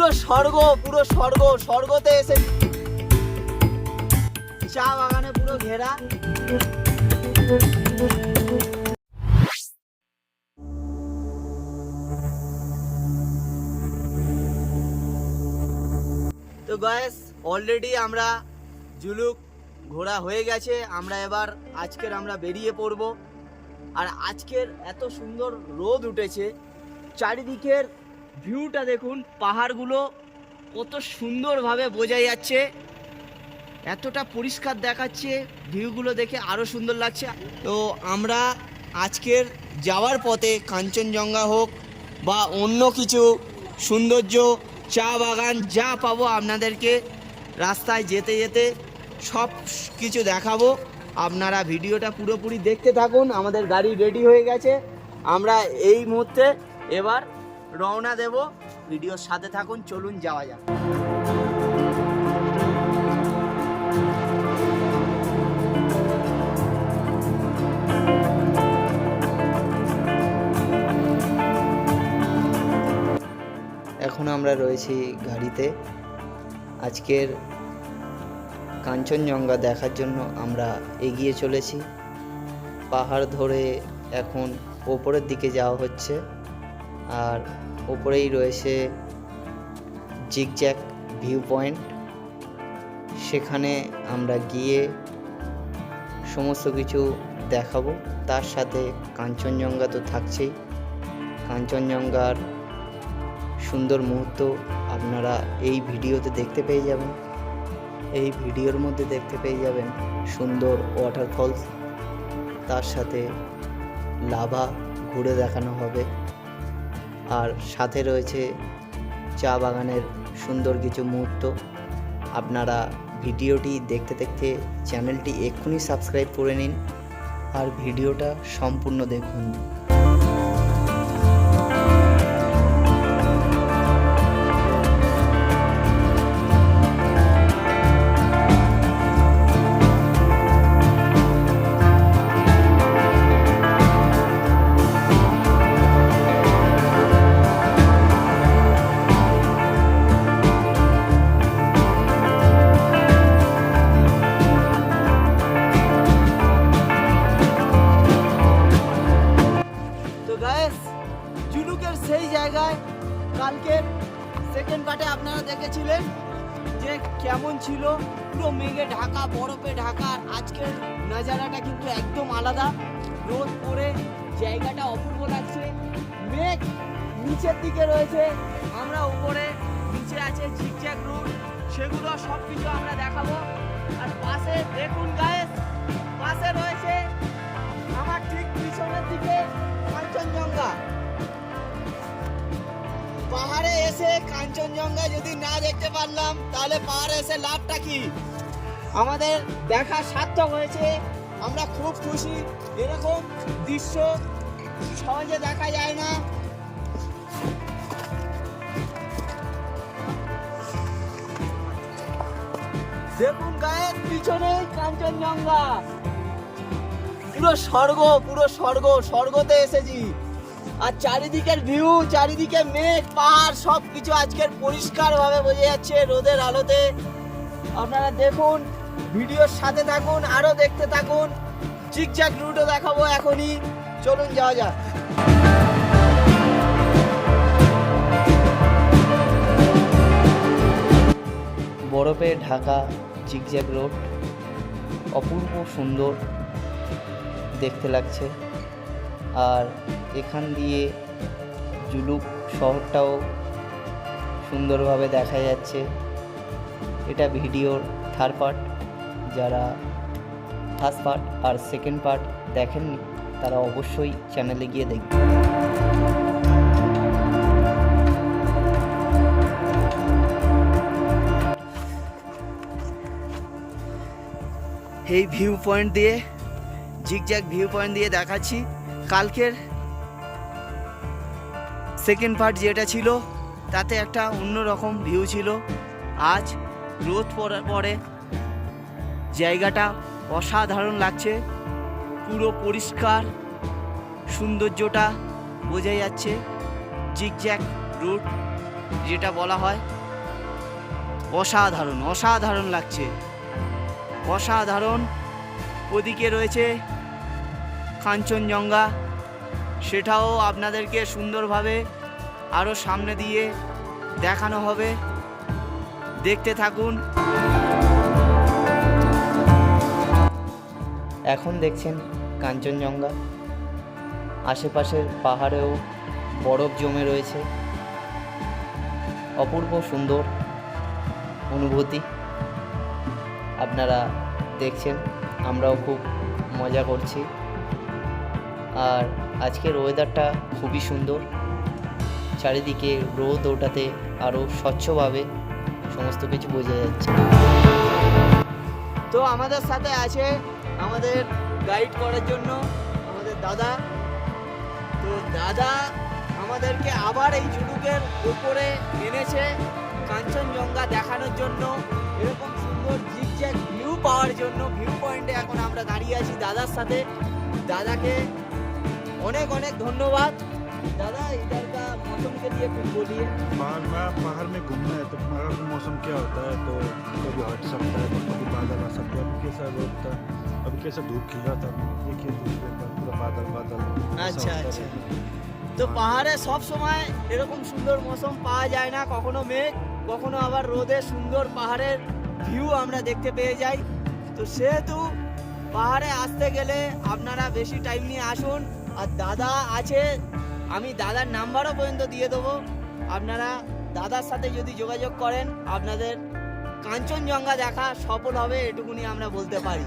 পুরো স্বর্গ পুরো স্বর্গ, স্বর্গতে এসে চা বাগানে পুরো ঘেরা। তো গায়েস অলরেডি আমরা জুলুক ঘোরা হয়ে গেছে, আমরা এবার আজকের আমরা বেরিয়ে পড়ব। আর আজকের এত সুন্দর রোদ উঠেছে, চারিদিকের ভিউটা দেখুন, পাহাড়গুলো কত সুন্দরভাবে বোঝা যাচ্ছে। এতটা পরিষ্কার দেখাচ্ছে ভিউগুলো দেখে আরও সুন্দর লাগছে। তো আমরা আজকের যাওয়ার পথে কাঞ্চনজঙ্ঘা হোক বা অন্য কিছু সৌন্দর্য, চা বাগান যা পাবো আপনাদেরকে রাস্তায় যেতে যেতে সব কিছু দেখাবো। আপনারা ভিডিওটা পুরোপুরি দেখতে থাকুন, আমাদের গাড়ি রেডি হয়ে গেছে। আমরা এই মুহূর্তে এবার রওনা দেব। ভিডিওর সাথে থাকুন, চলুন যাওয়া যাক। এখন আমরা রয়েছি গাড়িতে। আজকের কাঞ্চনজঙ্ঘা দেখার জন্য আমরা এগিয়ে চলেছি। পাহাড় ধরে এখন ওপরের দিকে যাওয়া হচ্ছে। আর ওপরেই রয়েছে জিগজ্যাক ভিউ পয়েন্ট সেখানে আমরা গিয়ে সমস্ত কিছু দেখাবো। তার সাথে কাঞ্চনজঙ্ঘা তো থাকছেই। কাঞ্চনজঙ্ঘার সুন্দর মুহূর্ত আপনারা এই ভিডিওতে দেখতে পেয়ে যাবেন। এই ভিডিওর মধ্যে দেখতে পেয়ে যাবেন সুন্দর ওয়াটারফলস তার সাথে লাভা ঘুরে দেখানো হবে। আর সাথে রয়েছে চা বাগানের সুন্দর কিছু মুহূর্ত। আপনারা ভিডিওটি দেখতে দেখতে চ্যানেলটি এক্ষুনি সাবস্ক্রাইব করে নিন। আর ভিডিওটা সম্পূর্ণ দেখুন। দেখেছিলেন যে কেমন ছিল পুরো মেঘে ঢাকা, বরফে ঢাকা। আর আজকের নাজারাটা কিন্তু একদম আলাদা। রোদ পড়ে, জায়গাটা অপূর্ব লাগছে। মেঘ নিচের দিকে রয়েছে। আমরা উপরে, নিচে আছে ঝিকঝ্যাক রুট সেগুলো সব কিছু আমরা দেখাবো। আর পাশে দেখুন গায়ে পাশে রয়েছে আমার ঠিক পিছনের দিকে কাঞ্চনজঙ্ঘা। পাহাড়ে এসে কাঞ্চনজঙ্ঘা যদি না দেখতে পারলাম, তাহলে পাহাড়ে এসে লাভটা কি? আমাদের দেখা সার্থক হয়েছে। আমরা খুব খুশি। এরকম দৃশ্য সহজে দেখা যায় না। দেখুন গায়ের পিছনে কাঞ্চনজঙ্ঘা। পুরো স্বর্গ পুরো স্বর্গ, স্বর্গতে এসেছি। আর চারিদিকের ভিউ চারিদিকে মেঘ, পাহাড় সব কিছু আজকের পরিষ্কার ভাবে বোঝা যাচ্ছে রোদের আলোতে। আপনারা দেখুন, ভিডিওর সাথে থাকুন আরও দেখতে থাকুন। চিকচাক রুটও দেখাবো এখনই। চলুন, যাওয়া যাক। বরফে ঢাকা জিগজ্যাগ রোড, অপূর্ব সুন্দর দেখতে লাগছে। আর এখান দিয়ে জুলুক শহরটাও সুন্দরভাবে দেখা যাচ্ছে। এটা ভিডিওর থার্ড পার্ট যারা ফার্স্ট পার্ট আর সেকেন্ড পার্ট দেখেননি, তারা অবশ্যই চ্যানেলে গিয়ে দেখবে এই ভিউ পয়েন্ট দিয়ে জিগজ্যাগ ভিউ পয়েন্ট দিয়ে দেখাচ্ছি। কালকের সেকেন্ড পার্ট যেটা ছিল, তাতে একটা অন্যরকম ভিউ ছিল। আজ রোদ পড়ার পরে জায়গাটা অসাধারণ লাগছে। পুরো পরিষ্কার, সৌন্দর্যটা বোঝা যাচ্ছে। জিগজ্যাগ রুট যেটা বলা হয়। অসাধারণ অসাধারণ লাগছে। অসাধারণ ওদিকে রয়েছে কাঞ্চনজঙ্ঘা। সেটাও আপনাদেরকে সুন্দরভাবে আরও সামনে দিয়ে দেখানো হবে। দেখতে থাকুন। এখন দেখছেন কাঞ্চনজঙ্ঘা। আশেপাশের পাহাড়েও বরফ জমে রয়েছে। অপূর্ব সুন্দর অনুভূতি আপনারা দেখছেন। আমরাও খুব মজা করছি। আর আজকের ওয়েদারটা খুবই সুন্দর। চারিদিকে রোদ ওঠাতে আরও স্বচ্ছভাবে সমস্ত কিছু বোঝা যাচ্ছে। তো আমাদের সাথে আছে আমাদের গাইড করার জন্য আমাদের দাদা। তো দাদা আমাদেরকে আবার এই জুলুকের উপরে এনেছে কাঞ্চনজঙ্ঘা দেখানোর জন্য। এরকম সুন্দর জিগজ্যাগ ভিউ পাওয়ার জন্য। ভিউ পয়েন্টে এখন আমরা দাঁড়িয়ে আছি দাদার সাথে। দাদাকে অনেক অনেক ধন্যবাদ দাদা इधर का मौसम के लिए कुछ बोलिए पहाड़ में पहाड़ में घूमना है तो पहाड़ का मौसम क्या होता है तो कभी हट सकता है तो कभी बादल आ सकता है अभी कैसा रोड था अभी कैसा धूप खिला था देखिए धूप के ऊपर पूरा बादल बादल ऐसा अच्छा, होता अच्छा। रहता है। তো পাহাড়ে সব সময় এরকম সুন্দর মৌসুম পাওয়া যায় না কখনো মেঘ কখনো আবার রোদে সুন্দর পাহাড়ের ভিউ আমরা দেখতে পেয়ে যাই তো সেহেতু পাহাড়ে আসতে গেলে আপনারা বেশি টাইম নিয়ে আসুন আর দাদা আছে, আমি দাদার নাম্বারও পর্যন্ত দিয়ে দেবো। আপনারা দাদার সাথে যদি যোগাযোগ করেন, আপনাদের কাঞ্চনজঙ্ঘা দেখা সফল হবে, এটুকুনি আমরা বলতে পারি।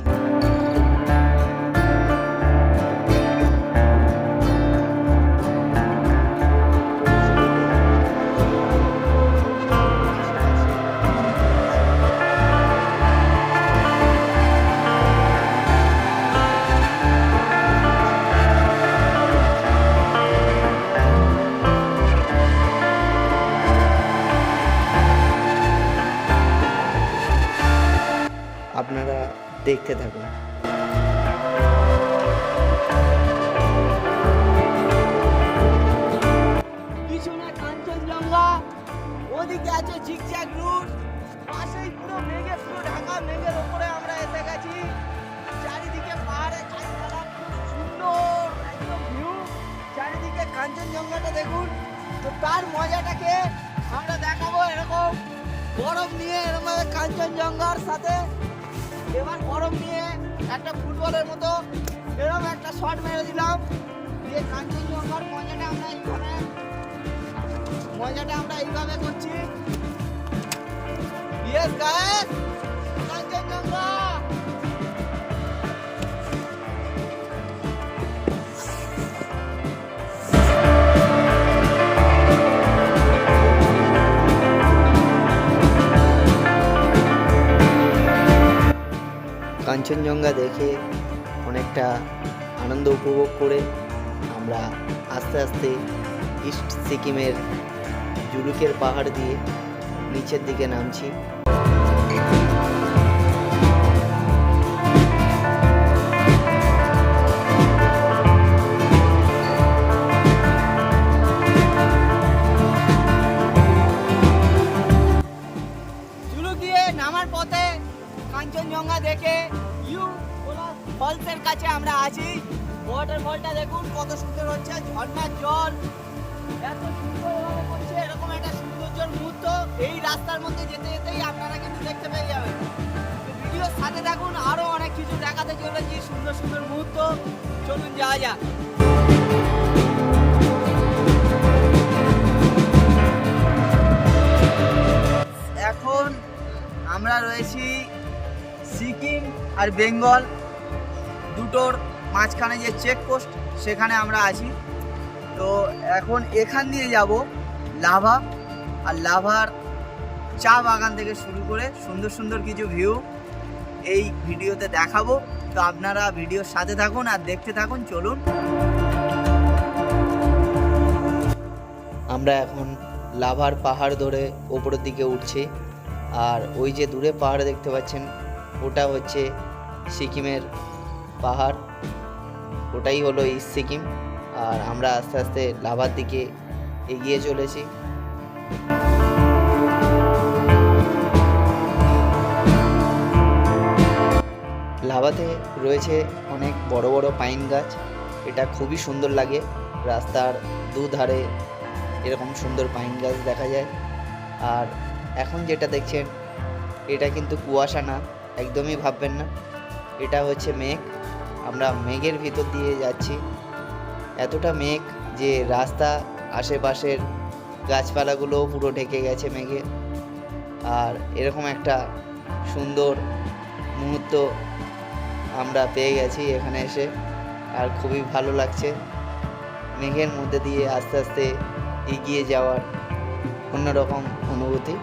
কাঞ্চনজঙ্ঘার সাথে এবার গরম নিয়ে একটা ফুটবলের মতো এরকম একটা শট মেরে দিলাম। দিয়ে কাঞ্চনজঙ্ঘার মজাটা আমরা এইখানে, মজাটা আমরা এইভাবে করছি। ইয়েস গায়ে কাঞ্চনজঙ্ঘা! কাঞ্চনজঙ্ঘা দেখে অনেকটা আনন্দ উপভোগ করে আমরা আস্তে আস্তে ইস্ট সিকিমের জুলুকের পাহাড় দিয়ে নিচের দিকে নামছি। কত সুন্দর হচ্ছে ঝর্ণার জল। এত সুন্দরভাবে করছে এরকম একটা সৌন্দর্যের মুহূর্ত। এই রাস্তার মধ্যে যেতে যেতেই আপনারা কিন্তু দেখতে পেয়ে যাবেন। তো সাথে থাকুন, আরও অনেক কিছু দেখাতে চলেছি সুন্দর সুন্দর মুহূর্ত। চলুন যাওয়া যাক। এখন আমরা রয়েছি সিকিম আর বেঙ্গল। দুটোর মাঝখানে যে চেকপোস্ট সেখানে আমরা আছি। তো এখন এখান দিয়ে যাব লাভা। আর লাভার চা বাগান থেকে শুরু করে সুন্দর সুন্দর কিছু ভিউ এই ভিডিওতে দেখাবো। তো আপনারা ভিডিওর সাথে থাকুন আর দেখতে থাকুন, চলুন। আমরা এখন লাভার পাহাড় ধরে ওপরের দিকে উঠছি। আর ওই যে দূরে পাহাড় দেখতে পাচ্ছেন, ওটা হচ্ছে সিকিমের পাহাড়। ওটাই হলো ইস্ট সিকিম। আর আমরা আস্তে আস্তে লাভার দিকে এগিয়ে চলেছি। লাভাতে রয়েছে অনেক বড় বড় পাইন গাছ। এটা খুবই সুন্দর লাগে। রাস্তার দুধারে এরকম সুন্দর পাইন গাছ দেখা যায়। আর এখন যেটা দেখছেন, এটা কিন্তু কুয়াশা না, একদমই ভাববেন না। এটা হচ্ছে মেঘ। আমরা মেঘের ভিতর দিয়ে যাচ্ছি। এতটা মেঘ যে রাস্তা আশেপাশের গাছপালাগুলোও পুরো ঢেকে গেছে মেঘে। আর এরকম একটা সুন্দর মুহূর্ত আমরা পেয়ে গেছি এখানে এসে। আর খুবই ভালো লাগছে মেঘের মধ্যে দিয়ে আস্তে আস্তে এগিয়ে যাওয়ার অন্যরকম অনুভূতি।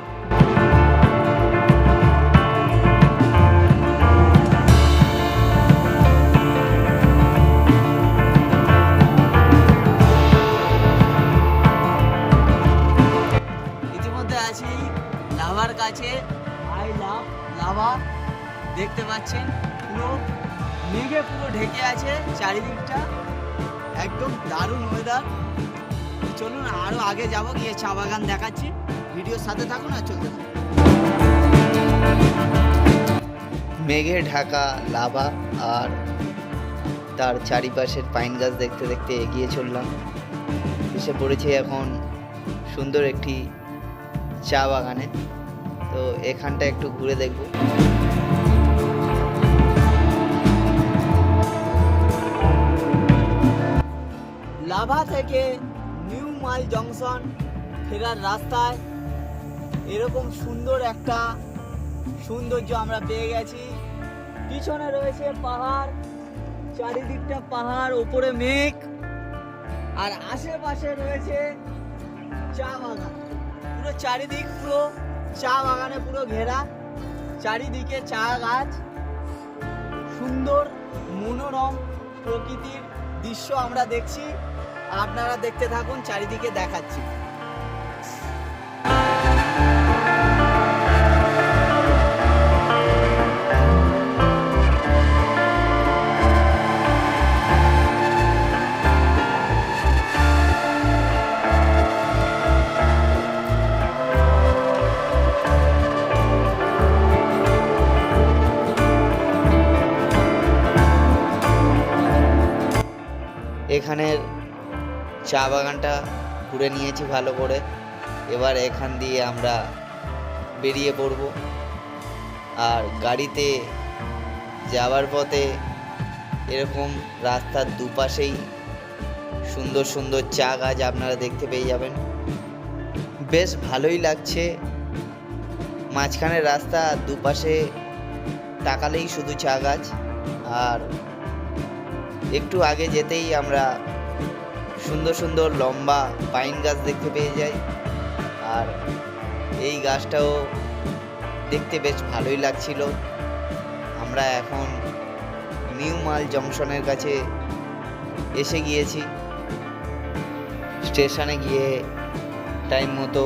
পাচ্ছেন পুরো মেঘে পুরো ঢেকে আছে চারিদিকটা। একদম দারুণ ওয়েদার চলুন আরও আগে যাব, গিয়ে চা বাগান দেখাচ্ছি। ভিডিওর সাথে থাকুন আর চলতে থাকুন। মেঘে ঢাকা, লাভা আর তার চারিপাশের পাইন গাছ দেখতে দেখতে এগিয়ে চললাম। এসে পড়েছি এখন সুন্দর একটি চা বাগানে। তো এখানটা একটু ঘুরে দেখব। লাভা থেকে নিউ মাল জংশন ফেরার রাস্তায় এরকম সুন্দর একটা সৌন্দর্য আমরা পেয়ে গেছি। পিছনে রয়েছে পাহাড়, চারিদিকটা পাহাড়, ওপরে মেঘ, আর আশেপাশে রয়েছে চা বাগান। পুরো চারিদিক পুরো চা বাগানে পুরো ঘেরা। চারিদিকে চা গাছ। সুন্দর, মনোরম প্রকৃতির দৃশ্য আমরা দেখছি। আপনারা দেখতে থাকুন চারিদিকে দেখাচ্ছি। এখানের চা বাগানটা ঘুরে নিয়েছি ভালো করে। এবার এখান দিয়ে আমরা বেরিয়ে পড়ব। আর গাড়িতে যাওয়ার পথে এরকম রাস্তার দুপাশেই সুন্দর সুন্দর চা গাছ আপনারা দেখতে পেয়ে যাবেন। বেশ ভালোই লাগছে। মাঝখানের রাস্তা দুপাশে তাকালেই শুধু চা গাছ। আর একটু আগে যেতেই আমরা সুন্দর সুন্দর লম্বা পাইন গাছ দেখতে পেয়ে যাই। আর এই গাছটাও দেখতে বেশ ভালোই লাগছিল। আমরা এখন নিউ মাল জংশনের কাছে এসে গিয়েছি। স্টেশনে গিয়ে টাইম মতো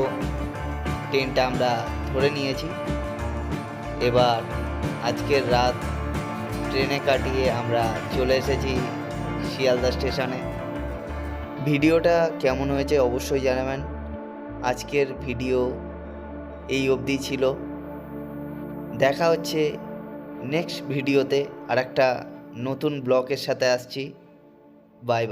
ট্রেনটা আমরা ধরে নিয়েছি। এবার আজকের রাত ট্রেনে কাটিয়ে আমরা চলে এসেছি শিয়ালদা স্টেশনে। ভিডিওটা কেমন হয়েছে অবশ্যই জানাবেন। আজকের ভিডিও এই অবধি ছিল। দেখা হচ্ছে নেক্সট ভিডিওতে। আর একটা নতুন ব্লকের সাথে আসছি। বাই